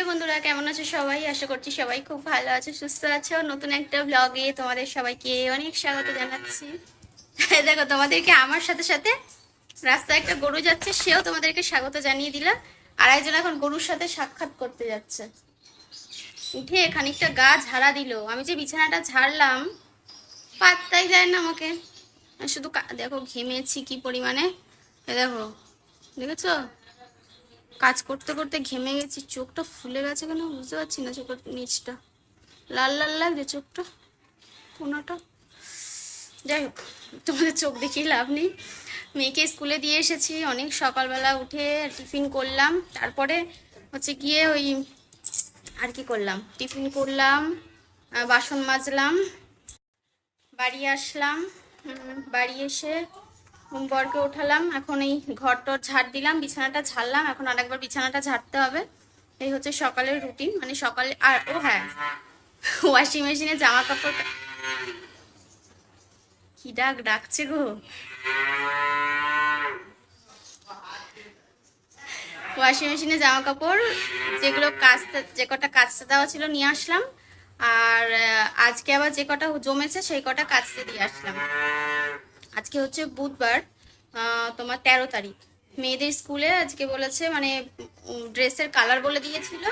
Hello বন্ধুরা, কেমন আছো সবাই? আশা করছি সবাই খুব ভালো আছো, সুস্থ আছো। নতুন একটা ব্লগে তোমাদের সবাইকে অনেক স্বাগত জানাচ্ছি। দেখো, তোমাদেরকে আমার সাথে সাথে রাস্তায় একটা গরু যাচ্ছে, সেও তোমাদেরকে স্বাগত জানিয়ে দিল। আর একজন এখন গরুর সাথে সাক্ষাৎ করতে যাচ্ছে। উঠে খানিকটা গা ঝাড়া দিল। আমি যে বিছানাটা ঝাড়লাম, পাত্তাই দেয় না আমাকে। শুধু দেখো, ঘেমেছি কি পরিমাণে। দেখো, দেখেছ? কাজ করতে করতে ঘেমে গেছি, চোখটা ফুলে গেছে কেন বুঝতে পারছি না চোখের নিচটা। লাল লাল লাগছে চোখটা, কোনোটা। যাই হোক, তোমাদের চোখ দেখিয়ে লাভ নেই। মেয়েকে স্কুলে দিয়ে এসেছি, অনেক সকালবেলা উঠে টিফিন করলাম, তারপরে হচ্ছে গিয়ে ওই আর কি করলাম, টিফিন করলাম বাসন মাজলাম, বাড়ি আসলাম বাড়ি এসে হোমওয়ার্কে উঠালাম, এখন এই ঘরটর ঝাড় দিলাম, বিছানাটা ঝাড়লাম, এখন আরেকবার বিছানাটা ঝাড়তে হবে। এই হচ্ছে সকালের রুটিন মানে সকালে আর, ও হ্যাঁ ওয়াশিং মেশিনে জামা কাপড় কি ডাক ডাকছে গো। ওয়াশিং মেশিনে জামা কাপড়, যেগুলো কাচতে যে কটা কাচতে দেওয়া ছিল নিয়ে আসলাম, আর আজকে আবার যে কটা জমেছে, সেই কটা কাচতে দিয়ে আসলাম। আজকে হচ্ছে বুধবার তোমার তেরো তারিখ। মেয়েদের স্কুলে আজকে বলেছে মানে ড্রেসের কালার বলে দিয়েছিল।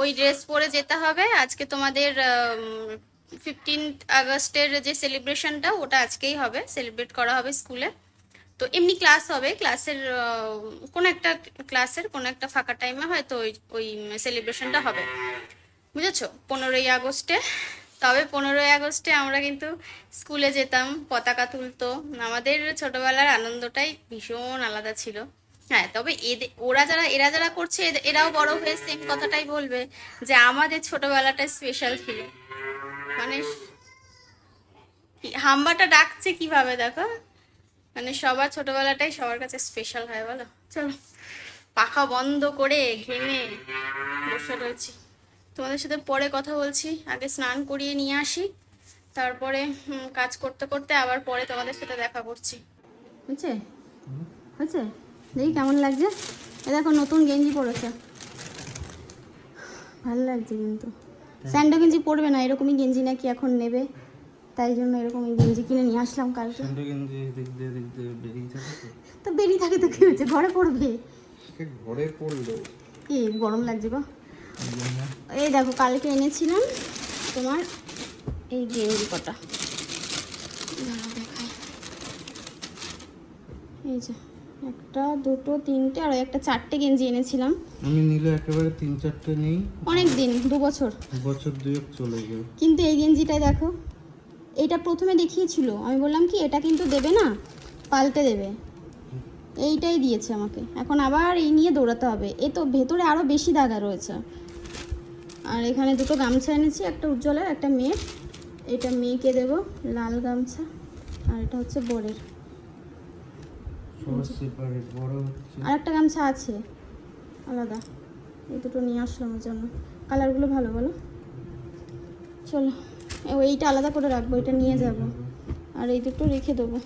ওই ড্রেস পরে যেতে হবে। আজকে তোমাদের ফিফটিন আগস্টের যে সেলিব্রেশনটা ওটা আজকেই হবে। সেলিব্রেট করা হবে স্কুলে। তো এমনি ক্লাস হবে। ক্লাসের কোনো একটা ক্লাসের কোনো একটা ফাঁকা টাইমে হয়তো ওই ওই সেলিব্রেশনটা হবে। বুঝেছ? পনেরোই আগস্টে। তবে পনেরোই আগস্টে আমরা কিন্তু স্কুলে যেতাম, পতাকা তুলতো। আমাদের ছোটবেলার আনন্দটাই ভীষণ আলাদা ছিল। হ্যাঁ তবে এদের ওরা যারা, এরা যারা করছে এরাও বড় হয়ে সেম কথাটাই বলবে যে আমাদের ছোটবেলাটা স্পেশাল ছিল। মানে হাম্বাটা ডাকছে কীভাবে দেখো? মানে সবার ছোটবেলাটাই সবার কাছে স্পেশাল হয়, বলো। চলো, পাখা বন্ধ করে ঘেমে বসে রয়েছি। তোমাদের সাথে পরে কথা বলছি। আগে স্নান করিয়ে নিয়ে আসি। তারপরে কাজ করতে করতে আবার পরে তোমাদের সাথে দেখা করছি। হয়েছে? হয়েছে? দেখি কেমন লাগছে। এ দেখো নতুন গেঞ্জি পরেছে। ভালো লাগছে কিন্তু। স্যান্ডো গেঞ্জি পরবে না এরকমই গেঞ্জি নাকি এখন নেবে। তাই জন্য এরকমই গেঞ্জি কিনে নিয়ে আসলাম কালকে। দিক দিয়ে দিক দিয়ে বেরিয়ে থাকে তো। তো বেরিয়ে থাকে তো কি হয়েছে? ঘরে পড়বে ঘরে পড়ল কি গরম লাগছে গো। এই দেখো কালকে এনেছিলাম তোমার এই গেঞ্জি কটা। দেখাই। এই যে একটা দুটো তিনটে আর একটা চারটে গেঞ্জি এনেছিলাম। আমি নিলে একেবারে তিন চারটে নেই। অনেক দিন দু বছর। বছর দুয়েক চলে গেল। কিন্তু এই গেঞ্জিটাই দেখো এটা প্রথমে দেখিয়েছিল। আমি বললাম কি এটা কিন্তু দেবে না পাল্টে দেবে। এইটাই দিয়েছে আমাকে। এখন আবার এই নিয়ে দৌড়াতে হবে। এ তো ভেতরে আরও বেশি দাগা রয়েছে। আর এখানে দুটো গামছা এনেছি একটা উজ্জ্বলের একটা মেয়ের। এটা মেয়েকে দেব লাল গামছা। আর এটা হচ্ছে বরের। আর একটা গামছা আছে আলাদা। এই দুটো নিয়ে আসলাম জন্য। কালারগুলো ভালো বলো। চলো এইটা আলাদা করে রাখব এটা নিয়ে যাব। আর এই দুটো রেখে দেবো।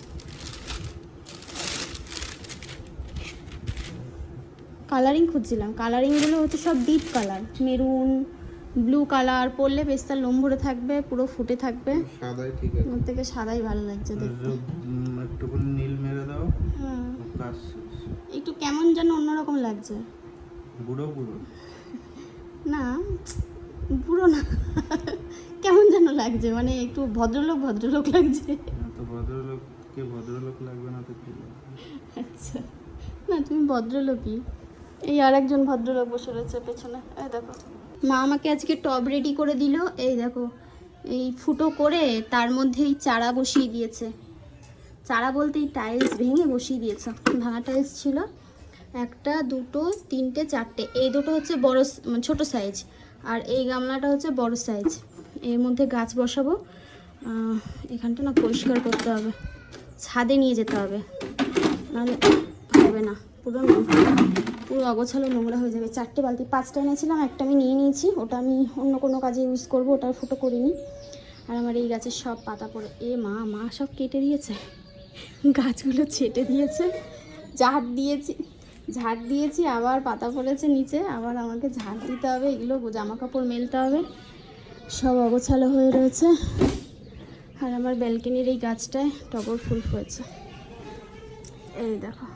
কালারিং খুঁজছিলাম। কালারিংগুলো হচ্ছে সব deep colour maroon blue colour পরলে পেস্তা লোম ভরে থাকবে পুরো ফুটে থাকবে। সাদাই ঠিক আছে। ওর থেকে সাদাই ভালো লাগছে দেখতে। একটুখানি নীল মেরে দাও। হ্যাঁ একটু কেমন যেন অন্যরকম লাগছে। বুড়ো বুড়ো? না বুড়ো না। কেমন যেন লাগছে মানে একটু ভদ্রলোক ভদ্রলোক লাগছে। তো ভদ্রলোককে ভদ্রলোক লাগবে না তো কি আচ্ছা। না তুমি ভদ্রলোকই। এই আর একজন ভদ্রলোক বসে রয়েছে পেছনে। এই দেখো। মা আমাকে আজকে টব রেডি করে দিল। এই দেখো, এই ফুটো করে তার মধ্যে এই চারা বসিয়ে দিয়েছে। চারা বলতে এই টাইলস ভেঙে বসিয়ে দিয়েছে। ভাঙা টাইলস ছিল। একটা, দুটো, তিনটে, চারটে। এই দুটো হচ্ছে বড় মানে ছোট সাইজ আর এই গামলাটা হচ্ছে বড় সাইজ এর মধ্যে গাছ বসাবো। এখানটা না পরিষ্কার করতে হবে। ছাদে নিয়ে যেতে হবে। নাহলে হবে না। পুরো পুরো অগোছালো নোংরা হয়ে যাবে। চারটে বালতি, পাঁচটা এনেছিলাম, একটা আমি নিয়ে নিয়েছি। ওটা আমি অন্য কোনো কাজে ইউজ করব, ওটার ফুটো করিনি। আর আমার এই গাছের সব পাতা পড়ে। এ মা মা সব কেটে দিয়েছে। গাছগুলো ছেটে দিয়েছে, ঝাড় দিয়েছি। ঝাড় দিয়েছি, আবার পাতা পড়েছে নিচে। আবার আমাকে ঝাড় দিতে হবে, এগুলো জামা কাপড় মেলতে হবে। সব অগোছালো হয়ে রয়েছে। আর আমার ব্যালকনির এই গাছটায় টগর ফুল হয়েছে। এই দেখো।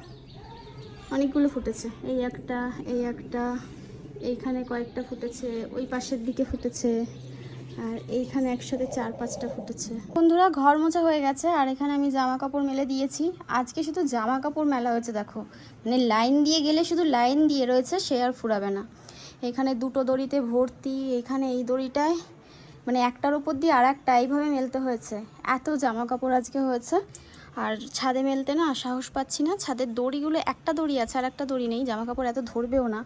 অনেকগুলো ফুটেছে। এই একটা এই একটা, এইখানে কয়েকটা ফুটেছে, ওই পাশের দিকে ফুটেছে, আর এইখানে একসাথে চার, পাঁচটা ফুটেছে। বন্ধুরা, ঘর মোছা হয়ে গেছে, আর এখানে আমি জামা কাপড় মেলে দিয়েছি। আজকে শুধু জামা কাপড় মেলা হয়েছে, দেখো। মানে লাইন দিয়ে গেলে শুধু লাইন দিয়ে রয়েছে, সে আর ফুরাবে না। এখানে দুটো দড়িতে ভর্তি, এখানে এই দড়িটায় মানে একটার উপর দিয়ে আর একটা এইভাবে মেলতে হয়েছে। এত জামা কাপড় আজকে হয়েছে। আর ছাদে মেলতে না সাহস পাচ্ছি না। ছাদের দড়িগুলো, একটা দড়ি আছে আর একটা দড়ি নেই। জামা কাপড় এত ধরবেও না।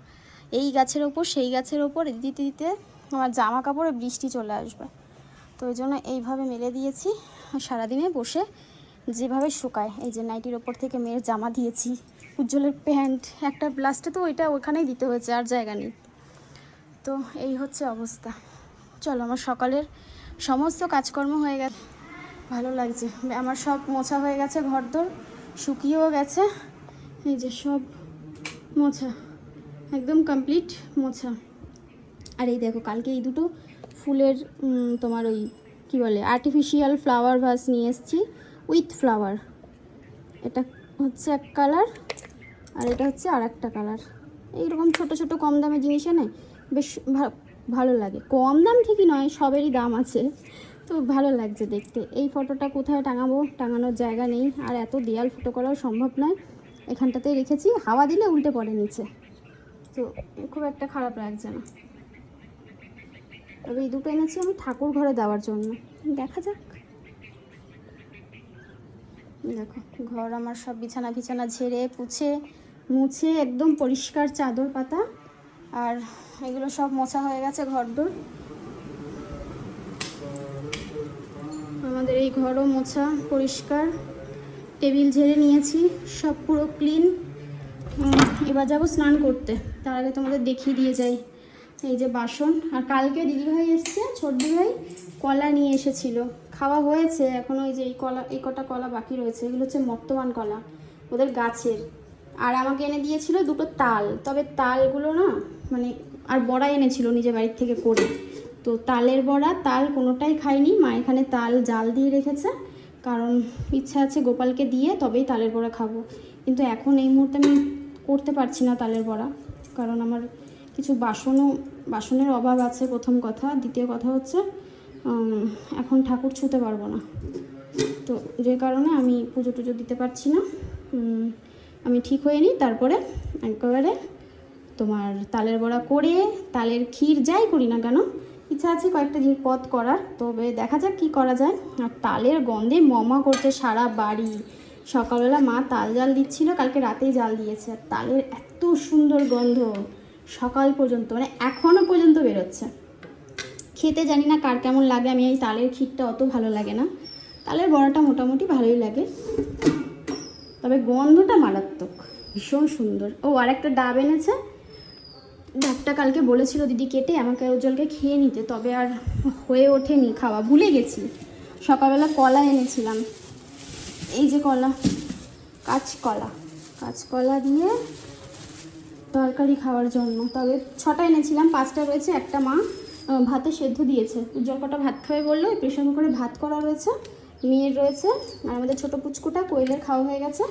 এই গাছের ওপর, সেই গাছের ওপর দিতে দিতে আমার জামা কাপড়ে বৃষ্টি চলে আসবে। তো ওই জন্য এইভাবে মেলে দিয়েছি। সারাদিনে বসে যেভাবে শুকায়। এই যে নাইটির ওপর থেকে মেয়ের জামা দিয়েছি, উজ্জ্বলের প্যান্ট, একটা লাস্টে তো ওইটা ওখানেই দিতে হয়েছে, আর জায়গা নেই। তো এই হচ্ছে অবস্থা। চলো, আমার সকালের সমস্ত কাজকর্ম হয়ে গেছে। ভালো লাগছে। আমার সব মোছা হয়ে গেছে ঘরদোর, শুকিয়েও গেছে। এই যে সব মোছা, একদম কমপ্লিট মোছা। আর এই দেখো, কালকে এই দুটো ফুলের তোমার ওই কি বলে আর্টিফিশিয়াল ফ্লাওয়ার ভাস নিয়ে এসেছি উইথ ফ্লাওয়ার এটা হচ্ছে এক কালার আর এটা হচ্ছে আর একটা কালার এইরকম ছোট ছোট কম দামের জিনিস এনে বেশ ভালো লাগে। কম দাম ঠিকই নয়, সবেরই দাম আছে। তো ভালো লাগছে দেখতে। এই ফটোটা কোথায় টাঙাবো? টাঙানোর জায়গা নেই। আর এত দেয়াল ফুটো করাও সম্ভব নয়। এখানটাতে রেখেছি। হাওয়া দিলে উল্টে পড়ে নিচে। তো খুব একটা খারাপ লাগছে না। তবে এই দুটো এনেছি আমি ঠাকুর ঘরে দেওয়ার জন্য। দেখা যাক। দেখো, ঘর আমার সব বিছানা বিছানা ঝেড়ে, পুছে, মুছে, একদম পরিষ্কার চাদর পাতা। আর এগুলো সব মোছা হয়ে গেছে ঘরদোর আমাদের এই ঘরও মোছা, পরিষ্কার। টেবিল ঝেড়ে নিয়েছি, সব পুরো ক্লিন। এবার যাব স্নান করতে। তার আগে তোমাদের দেখিয়ে দিয়ে যাই এই যে বাসন। আর কালকে দিদিভাই এসছে দিদিভাই কলা নিয়ে এসেছিল। খাওয়া হয়েছে, এখন ওই যে এই কলা, এই কটা কলা বাকি রয়েছে। এগুলো হচ্ছে মর্তমান কলা, ওদের গাছের। আর আমাকে এনে দিয়েছিল দুটো তাল। তবে তালগুলো না মানে আর বড়া এনেছিল নিজের বাড়ির থেকে করে। তো তালের বড়া, তাল কোনোটাই খাইনি। মা এখানে তাল জাল দিয়ে রেখেছে। কারণ ইচ্ছা আছে গোপালকে দিয়ে তবেই তালের বড়া খাব। কিন্তু এখন এই মুহূর্তে আমি করতে পারছি না তালের বড়া। কারণ আমার কিছু বাসনও, বাসনের অভাব আছে প্রথম কথা। দ্বিতীয় কথা হচ্ছে এখন ঠাকুর ছুতে পারব না। তো যে কারণে আমি পুজো টুজো দিতে পারছি না। আমি ঠিক হয়ে নিই। তারপরে একেবারে তোমার তালের বড়া করে, তালের ক্ষীর যাই করি না কেন ইচ্ছা আছে কয়েকটা জিনিস পদ করার, তবে দেখা যাক কি করা যায়। আর তালের গন্ধে মমা করছে সারা বাড়ি। সকালবেলা মা তাল জাল দিচ্ছিল, কালকে রাতেই জাল দিয়েছে। আর তালের এত সুন্দর গন্ধ, সকাল পর্যন্ত মানে এখনও পর্যন্ত বেরোচ্ছে। খেতে জানি না কার কেমন লাগে, আমি এই তালের ক্ষীরটা অত ভালো লাগে না। তালের বড়াটা মোটামুটি ভালোই লাগে। তবে গন্ধটা মারাত্মক, ভীষণ সুন্দর। ও আর একটা ডাব এনেছে। ডাবটা কালকে বলেছিল দিদি কেটে আমাকে উজ্জ্বলকে খেয়ে নিতে, তবে আর হয়ে ওঠেনি, খাওয়া ভুলে গেছি। সকালবেলা কলা এনেছিলাম। এই যে কলা কাঁচকলা কাঁচকলা দিয়ে তরকারি খাওয়ার জন্য। তবে ছটা এনেছিলাম, পাঁচটা রয়েছে, একটা মা ভাতে সেদ্ধ দিয়েছে। উজ্জ্বল কটা ভাত খাবে বলল প্রেশার কুকারে ভাত করা রয়েছে, মেয়ের রয়েছে, আর আমাদের ছোটো পুচকুটা, কোয়েলের খাওয়া হয়ে গেছে।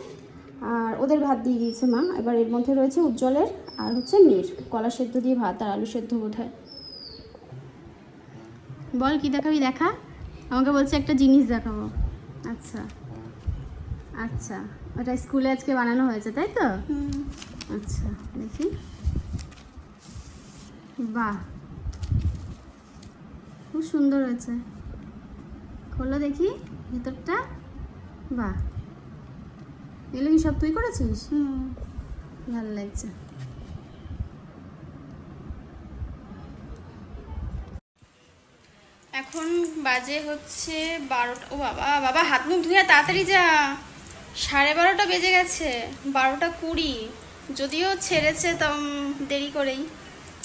আর ওদের ভাত দিয়ে দিয়েছে মা। এবার এর মধ্যে রয়েছে উজ্জ্বলের আর হচ্ছে মেয়ের কলা সেদ্ধ দিয়ে ভাত আর আলু সেদ্ধ বোধ হয়। বল কি দেখাবি? দেখা। আমাকে বলছে একটা জিনিস দেখাবো। আচ্ছা। আচ্ছা। ওটা স্কুলে আজকে বানানো হয়েছে তাই তো? আচ্ছা দেখি। বাহ। খুব সুন্দর হয়েছে। খোলো দেখি ভেতরটা। বাহ। এগুলো কি সব তুই করেছিস? ভালো লাগছে। এখন বাজে হচ্ছে বারোটা ও বাবা বাবা হাত মুখ ধুয়ে তাড়াতাড়ি যা। সাড়ে বারোটা বেজে গেছে, বারোটা কুড়ি। যদিও ছেড়েছে, তো দেরি করেই।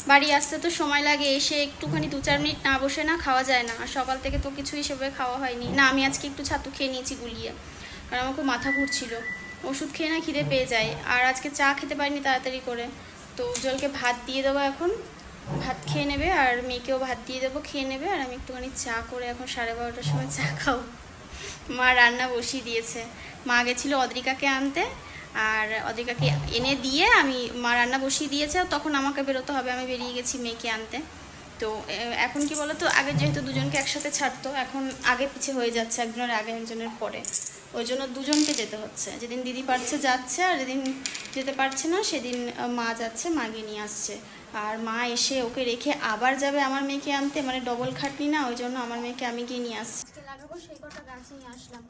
বাড়ি আসতে তো সময় লাগে, এসে একটুখানি দু চার মিনিট না বসে না খাওয়া যায় না। আর সকাল থেকে তো কিছুই সেভাবে খাওয়া হয়নি। না, আমি আজকে একটু ছাতু খেয়ে নিয়েছি গুলিয়ে। কারণ আমার খুব মাথা ঘুরছিল। ওষুধ খেয়ে না খিদে পেয়ে যায়। আর আজকে চা খেতে পারিনি তাড়াতাড়ি করে। তো উজ্জ্বলকে ভাত দিয়ে দেবো এখন। ভাত খেয়ে নেবে আর মেয়েকেও ভাত দিয়ে দেবো, খেয়ে নেবে। আর আমি একটুখানি চা করে এখন সাড়ে বারোটার সময় চা খাও মা রান্না বসিয়ে দিয়েছে। মা গেছিল অদ্রিকাকে আনতে। আর অদ্রিকাকে এনে দিয়ে আমি, মা রান্না বসিয়ে দিয়েছে। তখন আমাকে বেরোতে হবে। আমি বেরিয়ে গেছি মেয়েকে আনতে। তো এখন কি বলতো? আগে যেহেতু দুজনকে একসাথে ছাড়তো, এখন আগে পিছে হয়ে যাচ্ছে। একজনের আগে, একজনের পরে। ওই জন্য দুজনকে যেতে হচ্ছে। যেদিন দিদি পারছে যাচ্ছে আর যেদিন যেতে পারছে না, সেদিন মা যাচ্ছে মাকে নিয়ে আসছে। আর মা এসে ওকে রেখে আবার যাবে আমার মেয়েকে আনতে মানে ডবল খাটনি না, ওই জন্য আমার মেয়েকে আমি গিয়ে নিয়ে আসছি। লাগাবো, সেই কটা গাছ নিয়ে আসলাম।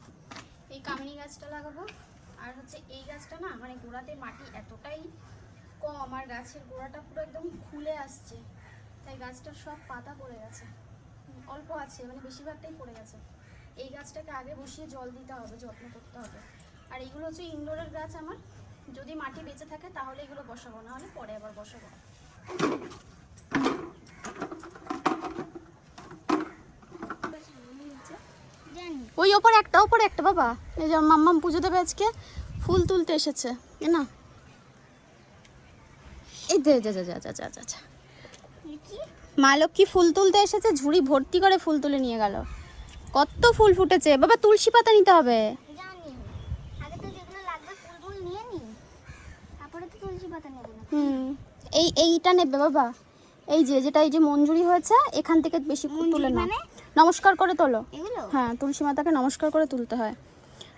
এই কামিনী গাছটা লাগাবো। আর হচ্ছে এই গাছটা না মানে গোড়াতে মাটি এতটাই কম, আর গাছের গোড়াটা পুরো একদম খুলে আসছে। তাই গাছটার সব পাতা পড়ে গেছে। অল্প আছে মানে বেশিরভাগটাই পড়ে গেছে। এই গাছটাকে আগে বসিয়ে জল দিতে হবে যত্ন করতে হবে। আর এগুলো হচ্ছে ইনডোরের গাছ আমার। যদি মাটি বেঁচে থাকে তাহলে এগুলো বসাবো না হলে পরে আবার বসাবো। ওই ওপরে একটা ওপরে একটা বাবা। এই যে মাম্মাম পুজো দেবে আজকে ফুল তুলতে এসেছে না? এই যা যা যা যা যা যা যা মা লক্ষ্মী ফুল তুলতে এসেছে ঝুড়ি ভর্তি করে ফুল তুলে নিয়ে গেল। কত ফুল ফুটেছে। বাবা তুলসী পাতা নিতে হবে। হুম। এই এইটা নেবে বাবা। এই যে যেটা এই যে মঞ্জুরি হয়েছে এখান থেকে বেশি ফুল তুলে না মানে? নমস্কার করে তোলো। হ্যাঁ তুলসী মাতাকে নমস্কার করে তুলতে হয়।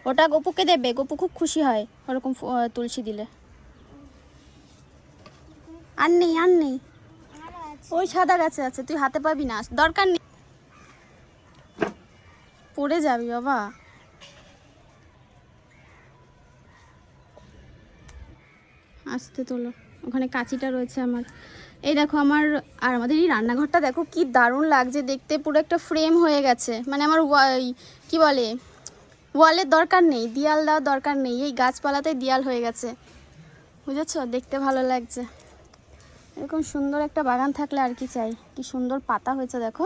ওটা গপুকে দেবে। গপু খুব খুশি হয় ওরকম তুলসী দিলে। আর নেই আর নেই। ওই সাদা গাছে আছে তুই হাতে পাবি না। দরকার নেই। পড়ে যাবি বাবা। আসতে তোলো। ওখানে কাঁচিটা রয়েছে আমার। এই দেখো আমার, আর আমাদের এই রান্নাঘরটা দেখো কি দারুণ লাগছে। দেখতে পুরো একটা ফ্রেম হয়ে গেছে। মানে আমার কি বলে? ওয়ালের দরকার নেই, দিয়াল দেওয়ার দরকার নেই। এই গাছপালাতেই দিয়াল হয়ে গেছে। বুঝেছ? দেখতে ভালো লাগছে। এরকম সুন্দর একটা বাগান থাকলে আর কি চাই। কি সুন্দর পাতা হয়েছে দেখো।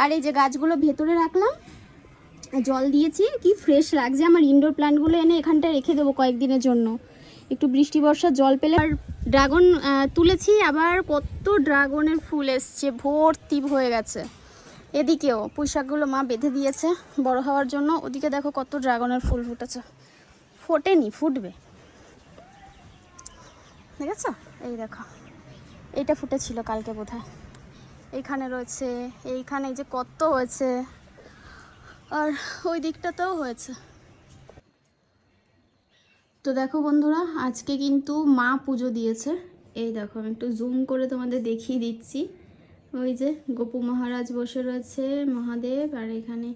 আর এই যে গাছগুলো ভেতরে রাখলাম জল দিয়েছি, কি ফ্রেশ লাগছে। আমার ইনডোর প্ল্যান্টগুলো এনে এখানটায় রেখে দেবো কয়েকদিনের জন্য। একটু বৃষ্টি বর্ষার জল পেলে। আর ড্রাগন তুলেছি, আবার কত ড্রাগনের ফুল এসছে ভর্তি হয়ে গেছে। এদিকেও পুঁইশাকগুলো মা বেঁধে দিয়েছে বড় হওয়ার জন্য। ওদিকে দেখো কত ড্রাগনের ফুল ফুটেছে। ফোটেনি, ফুটবে। ঠিক আছে এই দেখো। এইটা ফুটেছিল কালকে বোধহয়। এইখানে রয়েছে, এইখানে যে কত হয়েছে। আর ওই দিকটাতেও হয়েছে। তো দেখো বন্ধুরা, আজকে কিন্তু মা পুজো দিয়েছে। এই দেখো, আমি একটু জুম করে তোমাদের দেখিয়ে দিচ্ছি। ওই যে গোপু মহারাজ বসে রয়েছে, মহাদেব, আর এখানে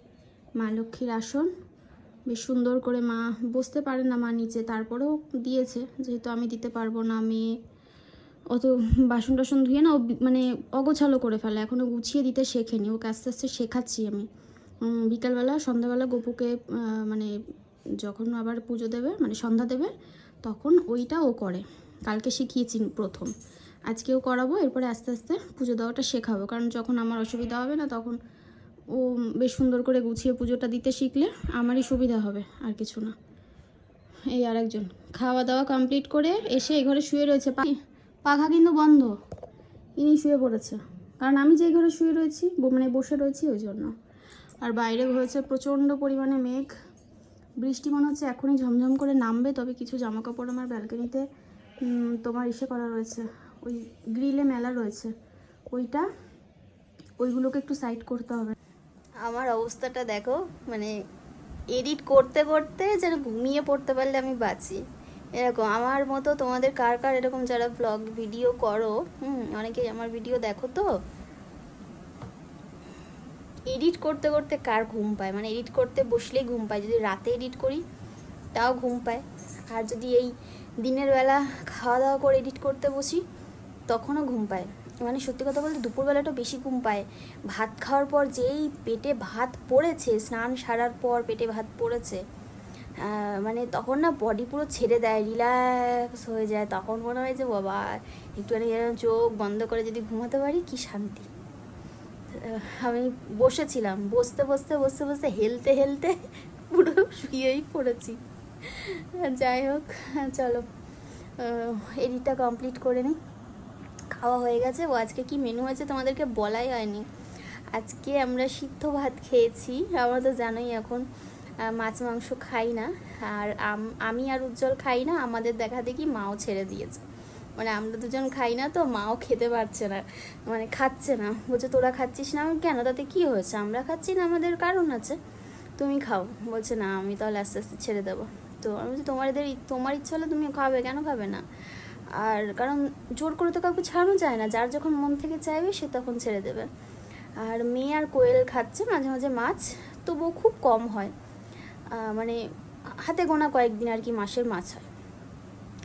মা লক্ষ্মীর আসন। বেশ সুন্দর করে মা, বসতে পারে না মা নিচে, তারপরেও দিয়েছে। যেহেতু আমি দিতে পারব না আমি অত বাসন টাসন ধুয়ে না মানে অগোছালো করে ফেলে। এখনও গুছিয়ে দিতে শেখেনি, ওকে আস্তে আস্তে শেখাচ্ছি আমি। বিকালবেলা, সন্ধ্যাবেলা গোপুকে মানে যখন আবার পুজো দেবে মানে সন্ধ্যা দেবে, তখন ওইটা ও করে। কালকে শিখিয়েছি প্রথম। আজকেও করাবো, এরপরে আস্তে আস্তে পুজো দেওয়াটা শেখাবো। কারণ যখন আমার অসুবিধা হবে না, তখন ও বেশ সুন্দর করে গুছিয়ে পুজোটা দিতে শিখলে আমারই সুবিধা হবে, আর কিছু না। এই আর একজন খাওয়া দাওয়া কমপ্লিট করে এসে এই ঘরে শুয়ে রয়েছে। পাখা কিন্তু বন্ধ। ইনি শুয়ে পড়েছে। কারণ আমি যে ঘরে শুয়ে রয়েছি মানে বসে রয়েছি ওই জন্য। আর বাইরে হয়েছে প্রচণ্ড পরিমাণে মেঘ। বৃষ্টি মনে হচ্ছে এখনই ঝমঝম করে নামবে, তবে কিছু জামা কাপড় আমার ব্যালকনিতে তোমার ইসে করা রয়েছে। ওই গ্রিলে মেলা রয়েছে। ওইটা, ওইগুলোকে একটু সাইড করতে হবে। আমার অবস্থাটা দেখো মানে এডিট করতে করতে যেন ঘুমিয়ে পড়তে পারলে আমি বাঁচি। এরকম, আমার মতো তোমাদের কার কার এরকম যারা ব্লগ ভিডিও করো, হুম, অনেকেই আমার ভিডিও দেখো তো এডিট করতে করতে কার ঘুম পায়? মানে এডিট করতে বসলেই ঘুম পায়। যদি রাতে এডিট করি, তাও ঘুম পায়। আর যদি এই দিনের বেলা খাওয়া দাওয়া করে এডিট করতে বসি, তখনও ঘুম পায়। মানে সত্যি কথা বলতে দুপুরবেলাটা বেশি ঘুম পায়। ভাত খাওয়ার পর যেই পেটে ভাত পড়েছে, স্নান সারার পর পেটে ভাত পড়েছে মানে তখন না বডি পুরো ছেড়ে দেয় রিল্যাক্স হয়ে যায়। তখন মনে হয় যে, বাবা, একটুখানি চোখ বন্ধ করে যদি ঘুমাতে পারি, কি শান্তি। আমি বসেছিলাম। বসতে বসতে বসতে বসতে হেলতে হেলতে পুরো শুয়েই পড়েছি। যাই হোক চলো। এডিটটা কমপ্লিট করে নিই। খাওয়া হয়ে গেছে। ও, আজকে কি মেনু আছে তোমাদেরকে বলাই হয়নি। আজকে আমরা সিদ্ধ ভাত খেয়েছি। আমরা তো জানোই এখন মাছ, মাংস খাই না। আর আম- আমি আর উজ্জ্বল খাই না। আমাদের দেখা দেখি মাও ছেড়ে দিয়েছে। মানে আমরা দুজন খাই না তো, মাও খেতে পারছে না মানে খাচ্ছে না। বলছে, তোরা খাচ্ছিস না? আমি কেন? তাতে কি হয়েছে? আমরা খাচ্ছি না, আমাদের কারণ আছে। তুমি খাও। বলছে, না, আমি তাহলে আস্তে আস্তে ছেড়ে দেবো। তো আমি বলছি তোমাদের তোমার ইচ্ছা হলে তুমি খাবে, কেন খাবে না? আর কারণ জোর করে তো কাউকে ছাড়ানো যায় না, যার যখন মন থেকে চাইবে, সে তখন ছেড়ে দেবে। আর মেয়ে আর কোয়েল খাচ্ছে, মাঝে মাঝে মাছ, তবুও খুব কম হয়। মানে হাতে গোনা কয়েকদিন আর কি মাসের মাছ হয়।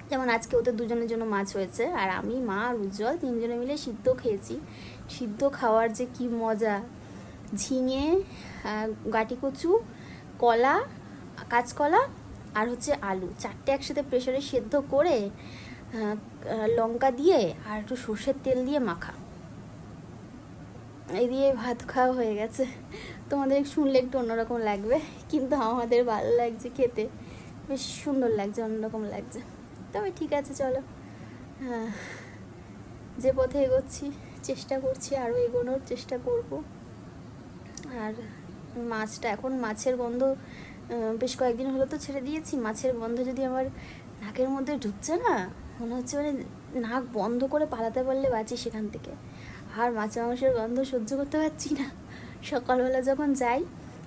যেমন আজকে ওদের দুজনের জন্য মাছ হয়েছে, আর আমি, মা আর উজ্জ্বল তিনজনে মিলে সিদ্ধ খেয়েছি। সিদ্ধ খাওয়ার যে কি মজা! ঝিঙে গাটি কচু, কলা, কাঁচকলা আর হচ্ছে আলু। চারটে একসাথে প্রেশারে সেদ্ধ করে লঙ্কা দিয়ে আর একটু সর্ষের তেল দিয়ে মাখা। এই দিয়ে ভাত খাওয়া হয়ে গেছে। তোমাদের শুনলে একটু অন্যরকম লাগবে, কিন্তু আমাদের ভালো লাগছে খেতে। বেশ সুন্দর লাগছে, অন্যরকম লাগছে। তবে ঠিক আছে, চলো। হ্যাঁ যে পথে এগোচ্ছি, চেষ্টা করছি আরও এগোনোর চেষ্টা করব। আর মাছটা এখন মাছের গন্ধ বেশ কয়েকদিন হলো তো ছেড়ে দিয়েছি। মাছের গন্ধ যদি আমার নাকের মধ্যে ঢুকছে না, মনে হচ্ছে মানে নাক বন্ধ করে পালাতে পারলে বাঁচি সেখান থেকে। আর মাছ মাংসের গন্ধ সহ্য করতে পারছি না। সকালবেলা যখন যাই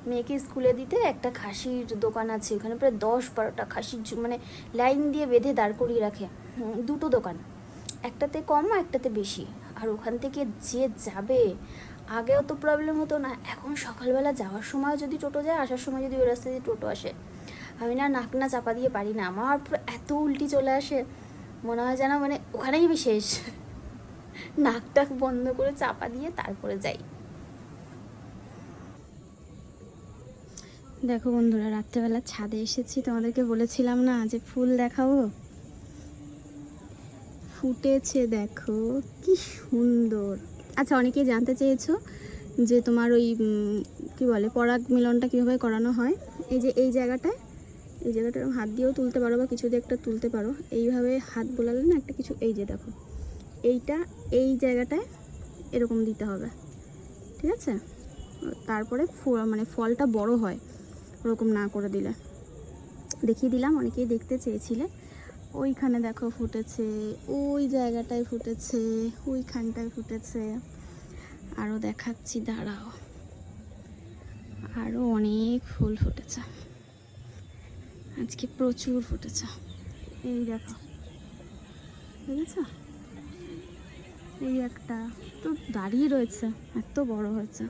মেয়েকে স্কুলে দিতে একটা খাসির দোকান আছে, ওখানে প্রায় দশ বারোটা খাসির মানে লাইন দিয়ে বেঁধে দাঁড় করিয়ে রাখে। দুটো দোকান, একটাতে কম একটাতে বেশি। আর ওখান থেকে যে যাবে আগে অত প্রবলেম হতো না, এখন সকালবেলা যাওয়ার সময় যদি টোটো যায়, আসার সময় যদি ওই রাস্তা দিয়ে টোটো আসে। আমি না নাক না চাপা দিয়ে পারি না, আমার এত উল্টি চলে আসে, মনে হয় যেন মানে ওখানেই বিশেষ শেষ। নাক টাক বন্ধ করে চাপা দিয়ে তারপরে যাই। দেখো বন্ধুরা, রাত্রেবেলা ছাদে এসেছি। তোমাদেরকে বলেছিলাম না যে ফুল দেখাবো? ফুটেছে দেখো, কি সুন্দর। আচ্ছা অনেকেই জানতে চেয়েছো যে তোমার ওই কি বলে, পরাগ মিলনটা কীভাবে করানো হয়? এই যে, এই জায়গাটায়, এই জায়গাটা হাত দিয়েও তুলতে পারো বা কিছু দিয়ে একটা তুলতে পারো। এইভাবে হাত বোলালে না একটা কিছু, এই যে দেখো, এইটা, এই জায়গাটায় এরকম দিতে হবে। ঠিক আছে? তারপরে মানে ফলটা বড় হয়। ওরকম না করে দিলে। দেখিয়ে দিলাম, অনেকেই দেখতে চেয়েছিলে। ওইখানে দেখো ফুটেছে, ওই জায়গাটায় ফুটেছে, ওইখানটায় ফুটেছে। আরও দেখাচ্ছি, দাঁড়াও। আরও অনেক ফুল ফুটেছে। আজকে প্রচুর ফুটেছে। এই দেখো। দেখেছ? এই একটা তো দাঁড়িয়ে রয়েছে, এত বড় হয়েছে।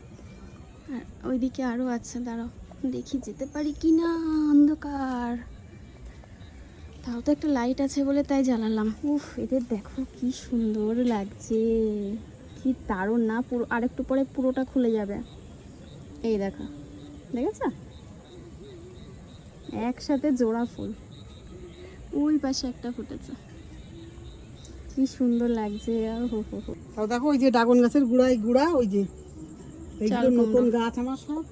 আর ওইদিকে আরও আছে, দাঁড়াও। দেখি যেতে পারি কি না অন্ধকার। তাও তো একটা লাইট আছে বলে তাই জ্বালালাম উফ এদের দেখো কি সুন্দর লাগছে। কি দারুণ না পুরো আরেকটু পরে পুরোটা খুলে যাবে। এই দেখো দেখেছ? একসাথে জোড়া ফুল। ওই পাশে একটা ফুটেছে। কি সুন্দর লাগছে আর হো হো হো। দেখো ওই যে ড্রাগন গাছের গুড়াই গুড়া ওই যে এইগুলো নতুন গাছ আমার সব।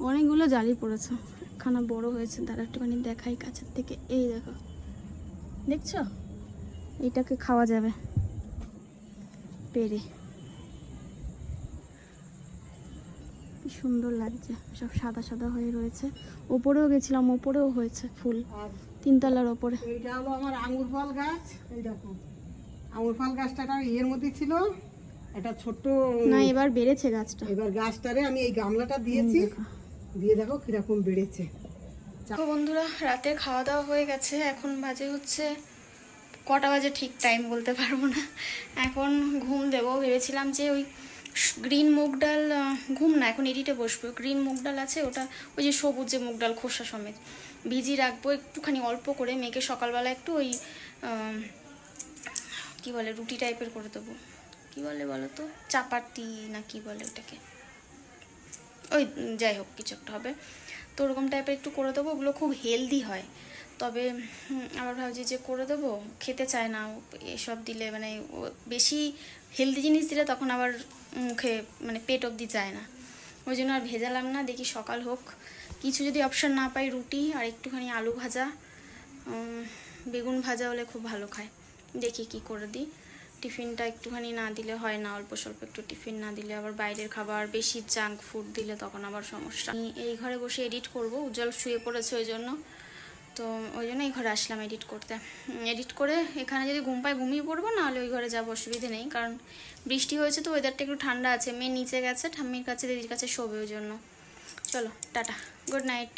অনেকগুলো জালি পড়েছে। খানা বড় হয়েছে তারা একটুখানি দেখাই কাছের থেকে। এই দেখো। দেখছ? এটাকে খাওয়া যাবে। পেরে। কি সুন্দর লাগছে। সব সাদা সাদা হয়ে রয়েছে। ওপরেও গেছিলাম ওপরেও হয়েছে ফুল। তিনতলার ওপরে। এইটা হলো আমার আঙুর ফল গাছ। এই দেখো। আঙুর ফল গাছটা ইয়ের মধ্যে ছিল। এটা ছোট্ট না এবার বেড়েছে গাছটা। এবার গাছটারে আমি এই গামলাটা দিয়েছি। দেখো। দিয়ে দেখো কীরকম বেড়েছে। তো বন্ধুরা, রাতে খাওয়া দাওয়া হয়ে গেছে। এখন বাজে হচ্ছে কটা বাজে ঠিক টাইম বলতে পারব না। এখন ঘুম দেবো। ভেবেছিলাম যে ওই গ্রিন মুগ ডাল ঘুম না, এখন এডিটে বসবো। গ্রিন মুগ ডাল আছে, ওটা ওই যে সবুজ যে মুগ ডাল, খোসা সমেত। ভিজি রাখব, একটুখানি অল্প করে মেয়েকে সকালবেলা একটু ওই কি বলে, রুটি টাইপের করে দেবো। কি বলে বলো তো? চাপাতি না কি বলে ওটাকে? ওই, যাই হোক, কিছু একটা হবে। তো ওরকম টাইপের একটু করে দেবো, ওগুলো খুব হেলদি হয়। তবে আবার ভাবছি যে করে দেবো, খেতে চায় না এসব দিলে মানে বেশি হেলদি জিনিস দিলে তখন আবার মুখে মানে পেট অবধি যায় না। ওই জন্য আর ভেজালাম না, দেখি সকাল হোক। কিছু যদি অপশন না পাই, রুটি আর একটুখানি আলু ভাজা বেগুন ভাজা হলে খুব ভালো খায়। দেখি কি করে দিই। টিফিনটা একটুখানি না দিলে হয় না, অল্প স্বল্প একটু টিফিন না দিলে, আবার বাইরের খাবার, বেশি জাঙ্ক ফুড দিলে তখন আবার সমস্যা। আমি এই ঘরে বসে এডিট করব, উজ্জ্বল শুয়ে পড়েছে ওই জন্য তো ওই জন্য এই ঘরে আসলাম এডিট করতে। এডিট করে এখানে যদি ঘুম পায় ঘুমিয়ে পড়ব, নাহলে ওই ঘরে যাব, অসুবিধে নেই। কারণ বৃষ্টি হয়েছে তো ওয়েদারটা একটু ঠান্ডা আছে। মেয়ে নিচে গেছে, ঠাম্মির কাছে, দিদির কাছে শোবে ওই জন্য চলো, টাটা গুড নাইট